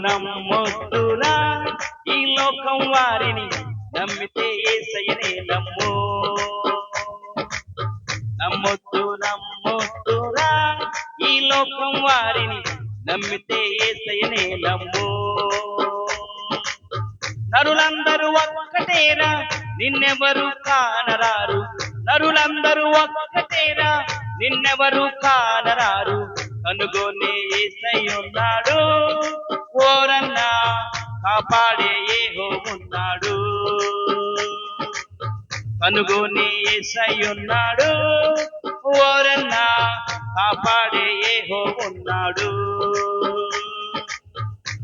నమ్మొద్దురా ఈ లోకం వారిని నమ్మితే ఏసయ్యనే నమ్ము. నమ్మొద్దు నమ్మొద్దురా. ఈ లోకం వారిని నమ్మితే ఏసయ్యనే నమ్ము. నరులందరూ ఒక్కటేరా నిన్నెవరు కానరారు. నరులందరూ ఒక్కటేరా నిన్నెవరు కానరారు. కనుగొనే ఏసై ఉన్నాడు ఓరన్నా కాపాడే ఏహో ఉన్నాడు. కనుగొని ఏసై ఉన్నాడు. ఓరన్నా కాపాడే ఏహో ఉన్నాడు.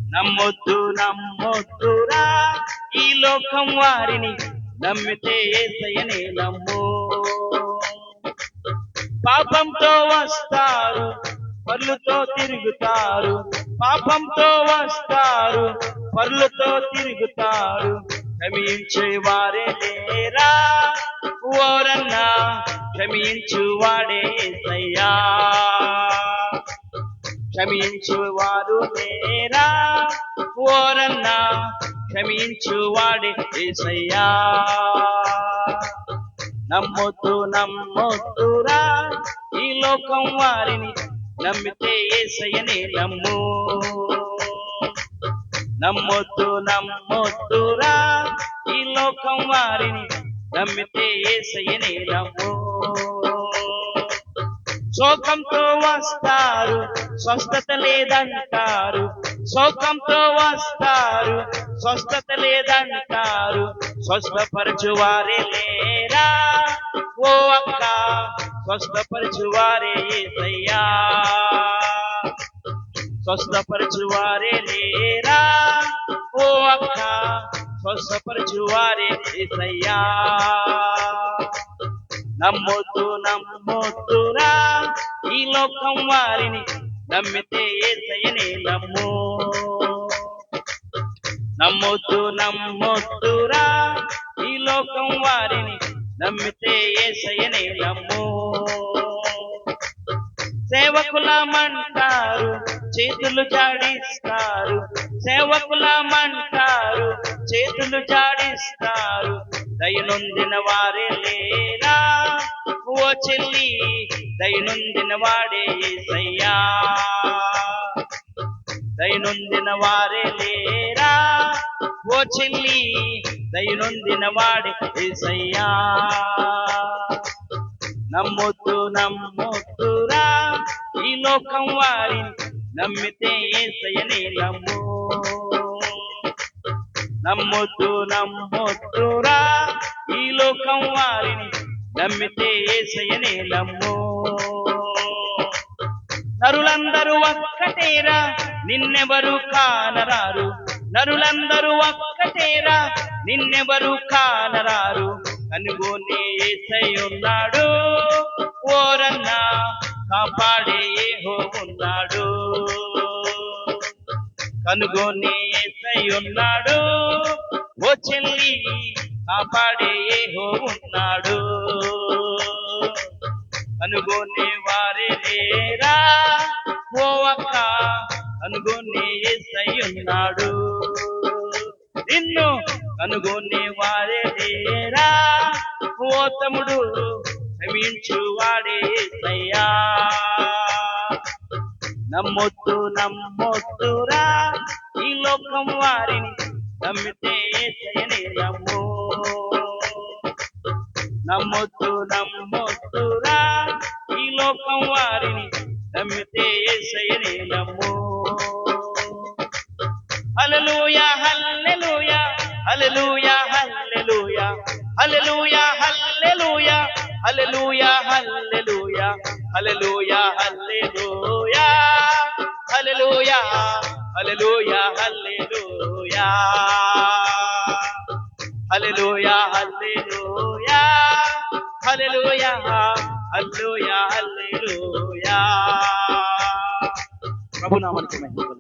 నమ్మొద్దు నమ్మొద్దురా ఈ లోకం వారిని నమ్మితే ఏసయ్యనే నమ్ము. పాపంతో వస్తారు పళ్ళుతో తిరుగుతారు. పాపంతో వస్తారు పర్లతో తిరుగుతారు. క్షమించే వారే లేరా? ఓరన్నా క్షమించు వాడే సయ్యా. క్షమించు వారు లేరా? ఓరన్నా క్షమించు వాడే సయ్యా. నమ్ముతూ నమ్ముతురా ఈ లోకం వారిని నమ్మితే ఏసయ్యనే నమ్ము నమ్మొద్దు నమ్మొద్దురా. ఈ లోకం వారిని నమ్మితే ఏసయ్యనే నమ్ము శోకంతో వస్తారు స్వస్థత లేదంటారు. శోకంతో వస్తారు స్వస్థత లేదంటారు. స్వస్థపరచు వారే లేరా? ఓ అక్క స్వస్థపరచు వారే ఏసయ్యా స్వస్థపరచు వారే లేరా? ఓ అక్క స్వస్థపరచు వారే ఏసయ్యా. నమ్మొద్దు నమ్మొద్దురా ఈ లోకం వారిని నమ్మితే ఏసయ్యనే నమ్ము. నమ్మొద్దు నమ్మొద్దురా ఈ లోకం వారిని నమ్మితే ఏసయ్యనే నమ్ము. సేవకుల మంట చేతులు జాడిస్తారు సేవకులమంటారు చేతులు జాడిస్తారు దయనుందిన వారే లేరా? ఓ చెల్లి దయనుందిన వాడే సయ్యా. దయనుందిన వారే లేరా? ఓ చెల్లి దయనుందిన వాడే సయ్యా. నమ్మొద్దు నమ్మొద్దురా. ఈ లోకం వారిని నమ్మితే ఏసయ్యనే నమ్ము నమ్మొద్దు నమ్మొద్దురా. ఈ లోకం వారిని నమ్మితే ఏసయ్యనే నమ్ము నరులందరూ ఒక్కటేరా నిన్నెవరు కానరారు. నరులందరూ ఒక్కటేరా నిన్నెవరు కానరారు. కనుగొనే ఏసై ఓరన్నా కాపాడే ఏహో ఉన్నాడు. కనుగొని ఉన్నాడు ఓ చెల్లి కాపాడే ఏహో ఉన్నాడు కనుగొనే వారే లేరా? ఓ అక్క కనుగొనే ఉన్నాడు నిన్ను కనుగొనే వారే లేరా? ఓ తమ్ముడు క్షమించు వాడే సయ్యా నమ్మొద్దు నమ్మొద్దురా. ఈ లోకం వారిని నమ్మితే ఏసయ్యనే నమ్ము నమ్మొద్దు నమ్మొద్దురా. ఈ లోకం వారిని నమ్మితే ఏసయ్యనే నమ్ము హల్లెలూయా హల్లెలూయా హల్లెలూయా హల్లెలూయా హల్లెలూయా. హల్లెలూయా హల్లెలూయా హల్లెలూయా హల్లెలూయా. హల్లెలూయా హల్లెలూయా. హల్లెలూయా హల్లెలూయా హల్లెలూయా హల్లెలూయా హల్లెలూయా హల్లెలూయా హల్లెలూయా ప్రభు మహిమ